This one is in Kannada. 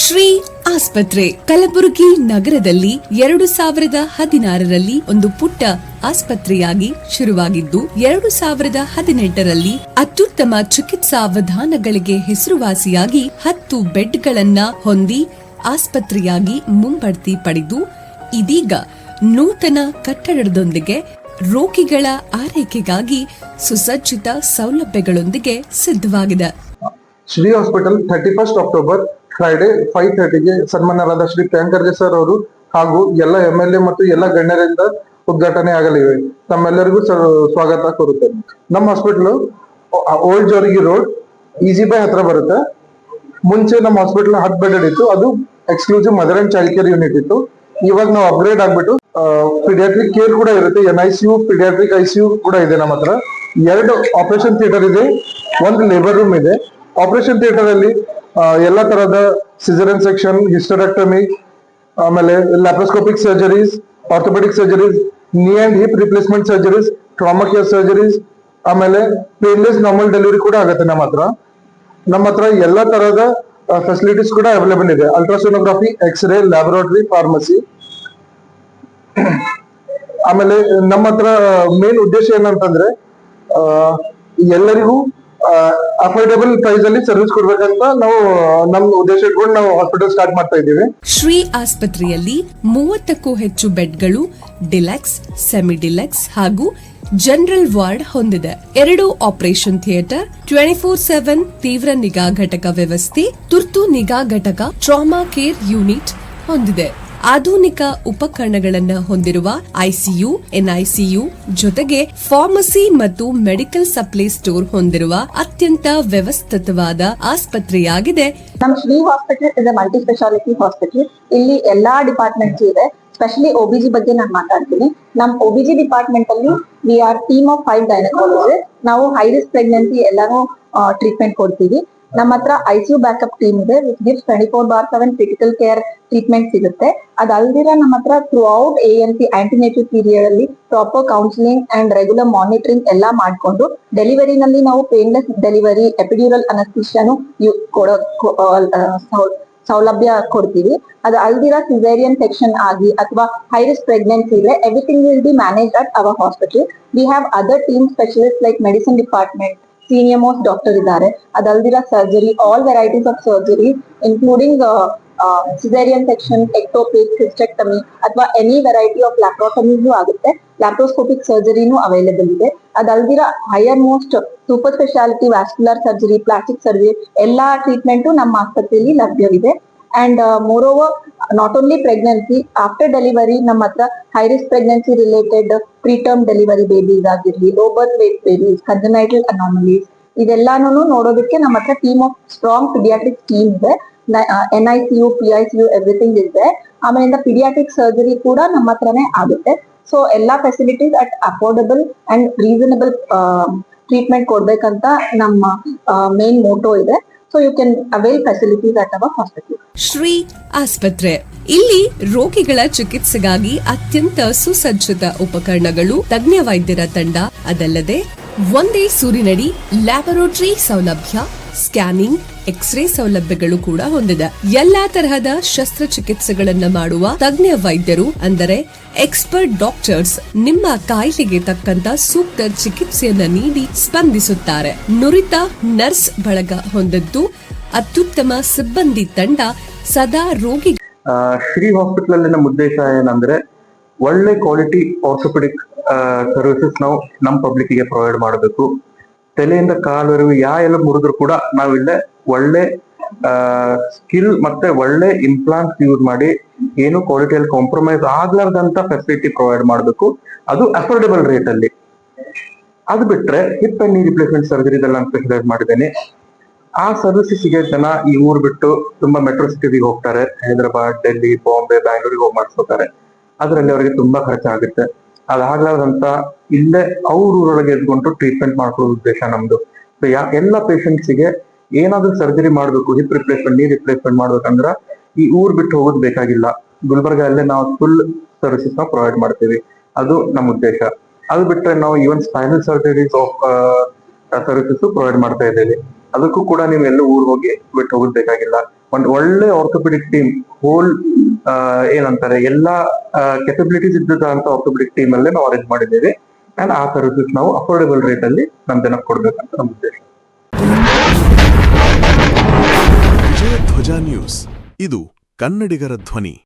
ಶ್ರೀ ಆಸ್ಪತ್ರೆ ಕಲಬುರಗಿ ನಗರದಲ್ಲಿ ಎರಡು ಸಾವಿರದ ಹದಿನಾರರಲ್ಲಿ ಒಂದು ಪುಟ್ಟ ಆಸ್ಪತ್ರೆಯಾಗಿ ಶುರುವಾಗಿದ್ದು, ಎರಡು ಸಾವಿರದ ಹದಿನೆಂಟರಲ್ಲಿ ಅತ್ಯುತ್ತಮ ಚಿಕಿತ್ಸಾ ವಿಧಾನಗಳಿಗೆ ಹೆಸರುವಾಸಿಯಾಗಿ ಹತ್ತು ಬೆಡ್ಗಳನ್ನ ಹೊಂದಿ ಆಸ್ಪತ್ರೆಯಾಗಿ ಮುಂಬಡ್ತಿ ಪಡೆದು, ಇದೀಗ ನೂತನ ಕಟ್ಟಡದೊಂದಿಗೆ ರೋಗಿಗಳ ಆರೈಕೆಗಾಗಿ ಸುಸಜ್ಜಿತ ಸೌಲಭ್ಯಗಳೊಂದಿಗೆ ಸಿದ್ಧವಾಗಿದೆ. Shri hospital thirty first October Friday five ಥರ್ಟಿಗೆ ಸನ್ಮಾನರಾದ ಶ್ರೀ ಪ್ರಿಯಾಂಕರ್ಗೆ ಸರ್ ಅವರು ಹಾಗೂ ಎಲ್ಲ ಎಂ ಎಲ್ ಎ ಮತ್ತು ಎಲ್ಲ ಗಣ್ಯರಿಂದ ಉದ್ಘಾಟನೆ ಆಗಲಿವೆ. ತಮ್ಮೆಲ್ಲರಿಗೂ ಸ್ವಾಗತ ಕೋರುತ್ತೇನೆ. ನಮ್ಮ ಹಾಸ್ಪಿಟ್ಲು ಓಲ್ಡ್ ಜೋರ್ಗಿ ರೋಡ್ ಈಜಿ ಬೈ ಹತ್ರ ಬರುತ್ತೆ. ಮುಂಚೆ ನಮ್ಮ ಹಾಸ್ಪಿಟಲ್ ಹತ್ ಬೆಡ್ ಇತ್ತು. ಅದು exclusive mother and child care unit ಇತ್ತು. ಇವಾಗ ನಾವು ಅಪ್ಗ್ರೇಡ್ ಆಗ್ಬಿಟ್ಟು ಪಿಡಿಯಾಟ್ರಿಕ್ ಕೇರ್ ಕೂಡ ಇರುತ್ತೆ. N I U paediatric I U ಕೂಡ ಇದೆ ನಮ್ಮ ಹತ್ರ. ಎರಡು ಆಪರೇಷನ್ ಥಿಯೇಟರ್ ಇದೆ. ಒಂದು ಲೇಬರ್ ರೂಮ್ ಇದೆ. ಆಪರೇಷನ್ ಥಿಯೇಟರ್ ಅಲ್ಲಿ ಎಲ್ಲಾ ತರಹದ ಸಿಜರನ್ ಸೆಕ್ಷನ್ ಹಿಸ್ಟರೆಕ್ಟಮಿ ಆಮೇಲೆ laparoscopic surgeries orthopaedic surgeries knee and hip replacement surgeries trauma care surgeries ಆಮೇಲೆ ಪೇನ್ಲೆಸ್ ನಾರ್ಮಲ್ ಡೆಲಿವರಿ ಕೂಡ ಆಗುತ್ತೆ ನಮ್ಮ ಹತ್ರ. ನಮ್ಮ ಹತ್ರ ಎಲ್ಲ ತರಹದ ಫೆಸಿಲಿಟೀಸ್ ಕೂಡ ಅವೈಲೇಬಲ್ ಇದೆ. ಅಲ್ಟ್ರಾಸೋನೋಗ್ರಫಿ ಎಕ್ಸ್ರೇ ಲ್ಯಾಬೊರೇಟರಿ ಫಾರ್ಮಸಿ ಆಮೇಲೆ ನಮ್ಮ ಹತ್ರ ಮೇನ್ ಉದ್ದೇಶ ಏನಂತಂದ್ರೆ ಎಲ್ಲರಿಗೂ ಅಫೋರ್ಡೇಬಲ್ ಪ್ರೈಸ್ ಅಲ್ಲಿ ಸರ್ವಿಸ್ ಕೊಡ್ಬೇಕಂತ ನಾವು ನಮ್ಮ ಉದ್ದೇಶ ಇಟ್ಕೊಂಡು ನಾವು ಹಾಸ್ಪಿಟಲ್ ಸ್ಟಾರ್ಟ್ ಮಾಡ್ತಾ ಇದ್ದೀವಿ. ಶ್ರೀ ಆಸ್ಪತ್ರೆಯಲ್ಲಿ ಮೂವತ್ತಕ್ಕೂ ಹೆಚ್ಚು ಬೆಡ್ಗಳು, ಡಿಲಕ್ಸ್ ಸೆಮಿ ಡಿಲೆಕ್ಸ್ ಹಾಗೂ ಜನರಲ್ ವಾರ್ಡ್ ಹೊಂದಿದೆ. ಎರಡು operation theatre twenty four seven ತೀವ್ರ ನಿಗಾ ಘಟಕ ವ್ಯವಸ್ಥೆ, ತುರ್ತು ನಿಗಾ ಘಟಕ ಟ್ರಾಮಾ ಕೇರ್ ಯೂನಿಟ್ ಹೊಂದಿದೆ. ಆಧುನಿಕ ಉಪಕರಣಗಳನ್ನು ಹೊಂದಿರುವ ಐಸಿಯು, ಎನ್ಐಸಿಯು ಜೊತೆಗೆ ಫಾರ್ಮಸಿ ಮತ್ತು ಮೆಡಿಕಲ್ ಸಪ್ಲೈ ಸ್ಟೋರ್ ಹೊಂದಿರುವ ಅತ್ಯಂತ ವ್ಯವಸ್ಥಿತವಾದ ಆಸ್ಪತ್ರೆಯಾಗಿದೆ. ನಮ್ಮ Shri hospital is multi speciality hospital ಇಲ್ಲಿ ಎಲ್ಲಾ ಡಿಪಾರ್ಟ್ಮೆಂಟ್ಸ್ ಇದೆ. ಸ್ಪೆಷಲಿ ಒಬಿಜಿ ಬಗ್ಗೆ ನಾನು ಮಾತಾಡ್ತೀನಿ. ನಮ್ ಒಬಿಜಿ ಡಿಪಾರ್ಟ್ಮೆಂಟ್ ಅಲ್ಲಿ we are team of five gynaecologist ನಾವು ಹೈ ರಿಸ್ಕ್ ಪ್ರೆಗ್ನೆನ್ಸಿ ಎಲ್ಲಾನು ಟ್ರೀಟ್ಮೆಂಟ್ ಕೊಡ್ತೀವಿ. ನಮ್ಮ ಹತ್ರ ಐಸಿಯು ಬ್ಯಾಕಪ್ ಟೀಮ್ ಇದೆ with gift twenty four by seven critical care treatment ಸಿಗುತ್ತೆ. ಅದಲ್ದಿರ ನಮ್ಮ ಹತ್ರ throughout A N C antenatal period ಅಲ್ಲಿ proper counselling and regular monitoring ಎಲ್ಲಾ ಮಾಡ್ಕೊಂಡು ಡೆಲಿವರಿನಲ್ಲಿ ನಾವು ಪೇನ್ಲೆಸ್ ಡೆಲಿವರಿ ಎಪಿಡ್ಯೂರಲ್ ಅನಸ್ತಿಷಿಯಾನು ಸೌಲಭ್ಯ ಕೊಡ್ತೀವಿ. ಅದು ಅಲ್ದಿರ ಸಿಸೇರಿಯನ್ ಸೆಕ್ಷನ್ ಆಗಿ ಅಥವಾ ಹೈ ರಿಸ್ಕ್ ಪ್ರೆಗ್ನೆನ್ಸಿ ಇದೆ everything will be manage at our hospital we have other team specialist like medicine department senior most doctor ಇದ್ದಾರೆ. ಅದಲ್ದಿರ surgery all varieties of surgery including caesarean section ectopic hysterectomy ಅಥವಾ ಎನಿ ವೆರೈಟಿ ಆಫ್ ಲ್ಯಾಪ್ರೋಟಮೀಸು ಆಗುತ್ತೆ. ಲ್ಯಾಪ್ರೋಸ್ಕೋಪಿಕ್ ಸರ್ಜರಿನೂ ಅವೈಲೇಬಲ್ ಇದೆ. ಅದಲ್ದಿರ higher most super speciality vascular surgery plastic surgery ಎಲ್ಲಾ ಟ್ರೀಟ್ಮೆಂಟು ನಮ್ಮ ಆಸ್ಪತ್ರೆಯಲ್ಲಿ ಲಭ್ಯವಿದೆ. And moreover not only pregnancy after delivery ನಮ್ಮ ಹತ್ರ high risk pregnancy related pre term delivery babies ಆಗಿರ್ಲಿ low birth weight babies congenital anomalies ಇದೆಲ್ಲಾನು ನೋಡೋದಕ್ಕೆ ನಮ್ಮ ಹತ್ರ team of strong paediatric team ಇದೆ. N I C U P I C U everything ಇದೆ. ಆಮೇಲಿಂದ ಪಿಡಿಯಾಟ್ರಿಕ್ ಸರ್ಜರಿ ಕೂಡ ನಮ್ಮ ಹತ್ರನೇ ಆಗುತ್ತೆ. ಸೊ ಎಲ್ಲಾ facilities at affordable and reasonable treatment ಕೊಡ್ಬೇಕಂತ ನಮ್ಮ ಮೇನ್ ಮೋಟೋ ಇದೆ. So you can facilities at our hospital Shri ಆಸ್ಪತ್ರೆ. ಇಲ್ಲಿ ರೋಗಿಗಳ ಚಿಕಿತ್ಸೆಗಾಗಿ ಅತ್ಯಂತ ಸುಸಜ್ಜಿತ ಉಪಕರಣಗಳು, ತಜ್ಞ ವೈದ್ಯರ ತಂಡ. ಅದಲ್ಲದೆ, ಒಂದೇ ಸೂರಿನಡಿ ಲ್ಯಾಬೊರೇಟರಿ ಸೌಲಭ್ಯ, ಸ್ಕ್ಯಾನಿಂಗ್ ಎಕ್ಸ್ರೇ ಸೌಲಭ್ಯಗಳು ಕೂಡ ಹೊಂದಿದೆ. ಎಲ್ಲಾ ತರಹದ ಶಸ್ತ್ರಚಿಕಿತ್ಸೆಗಳನ್ನ ಮಾಡುವ ತಜ್ಞ ವೈದ್ಯರು ಅಂದರೆ ಎಕ್ಸ್ಪರ್ಟ್ ಡಾಕ್ಟರ್ಸ್ ನಿಮ್ಮ ಕಾಯಿಲೆಗೆ ತಕ್ಕಂತ ಸೂಕ್ತ ಚಿಕಿತ್ಸೆಯನ್ನ ನೀಡಿ ಸ್ಪಂದಿಸುತ್ತಾರೆ. ನುರಿತ ನರ್ಸ್ ಬಳಗ ಹೊಂದಿದ್ದು ಅತ್ಯುತ್ತಮ ಸಿಬ್ಬಂದಿ ತಂಡ ಸದಾ ರೋಗಿ ಶ್ರೀ ಹಾಸ್ಪಿಟಲ್ ಉದ್ದೇಶ ಏನಂದ್ರೆ ಒಳ್ಳೆ ಕ್ವಾಲಿಟಿ ಆರ್ಥೋಪೆಡಿಕ್ ಸರ್ವಿಸಸ್ ನಾವು ನಮ್ಮ ಪಬ್ಲಿಕ್ಗೆ ಪ್ರೊವೈಡ್ ಮಾಡಬೇಕು. ತಲೆಯಿಂದ ಕಾಲುವರೆಗೂ ಯಾ ಎಲ್ಲ ಮುರಿದ್ರು ಕೂಡ ನಾವಿಲ್ಲೇ ಒಳ್ಳೆ ಸ್ಕಿಲ್ ಮತ್ತೆ ಒಳ್ಳೆ ಇಂಪ್ಲಾಂಟ್ಸ್ ಯೂಸ್ ಮಾಡಿ ಏನು ಕ್ವಾಲಿಟಿಯಲ್ಲಿ ಕಾಂಪ್ರಮೈಸ್ ಆಗ್ಲಾರ್ದಂತ ಫೆಸಿಲಿಟಿ ಪ್ರೊವೈಡ್ ಮಾಡಬೇಕು. ಅದು ಅಫೋರ್ಡೆಬಲ್ ರೇಟ್ ಅಲ್ಲಿ. ಅದು ಬಿಟ್ರೆ hip and knee replacement specialise ಮಾಡಿದ್ದೇನೆ. ಆ ಸರ್ವಿಸ್ ಸಿಗೋ ಜನ ಈ ಊರು ಬಿಟ್ಟು ತುಂಬಾ ಮೆಟ್ರೋ ಸಿಟಿಗೆ ಹೋಗ್ತಾರೆ. ಹೈದರಾಬಾದ್, ಡೆಲ್ಲಿ, ಬಾಂಬೆ, ಬ್ಯಾಂಗ್ಳೂರಿಗೆ ಹೋಗಿ ಮಾಡಿಸ್ಕೋತಾರೆ. ಅದರಲ್ಲಿ ಅವರಿಗೆ ತುಂಬಾ ಖರ್ಚಾಗುತ್ತೆ. ಅದಾಗ್ಲಾರ್ದಂತ ಇಲ್ಲೇ ಅವ್ರ ಊರೊಳಗೆ ಎದ್ಕೊಂಡು ಟ್ರೀಟ್ಮೆಂಟ್ ಮಾಡ್ಕೊಳ್ಳೋ ಉದ್ದೇಶ ನಮ್ದು. ಸೊ ಯಾ, ಎಲ್ಲ patients ಗೆ ಏನಾದ್ರೂ ಸರ್ಜರಿ ಮಾಡ್ಬೇಕು ಹಿಪ್ ರಿಪ್ಲೇಸ್ಮೆಂಟ್ ನೀ ರಿಪ್ಲೇಸ್ಮೆಂಟ್ ಮಾಡ್ಬೇಕಂದ್ರ ಈ ಊರ್ ಬಿಟ್ಟು ಹೋಗೋದು ಬೇಕಾಗಿಲ್ಲ. ಗುಲ್ಬರ್ಗ ಅಲ್ಲೇ ನಾವು ಫುಲ್ ಸರ್ವಿಸಸ್ನ ಪ್ರೊವೈಡ್ ಮಾಡ್ತೀವಿ. ಅದು ನಮ್ಮ ಉದ್ದೇಶ. ಅದು ಬಿಟ್ರೆ ನಾವು even spinal surgeries of services provide ಮಾಡ್ತಾ ಇದ್ದೇವೆ. ಅದಕ್ಕೂ ಕೂಡ ನೀವು ಎಲ್ಲ ಊರ್ ಹೋಗಿ ಬಿಟ್ಟು ಹೋಗೋದ್ ಬೇಕಾಗಿಲ್ಲ. ಒಂದ್ ಒಳ್ಳೆ ಆರ್ಥೋಪೆಡಿಕ್ ಟೀಮ್ ಹೋಲ್ ಏನಂತಾರೆ, ಎಲ್ಲಾ ಕೆಪಬಿಲಿಟೀಸ್ ಇದ್ದಂತ ಆರ್ಥೋಪೆಡಿಕ್ ಟೀಮ್ ಅಲ್ಲೇ ನಾವು ಅರೇಂಜ್ ಮಾಡಿದ್ದೇವೆ. ಆ ಸರ್ವಿಸಸ್ ನಾವು ಅಫೋರ್ಡಬಲ್ ರೇಟ್ ಅಲ್ಲಿ ನಮ್ ಜನಕ್ಕೆ ಕೊಡ್ಬೇಕಂತ ನಮ್ಮ ಉದ್ದೇಶ. ನ್ಯೂಸ್. ಇದು ಕನ್ನಡಿಗರ ಧ್ವನಿ.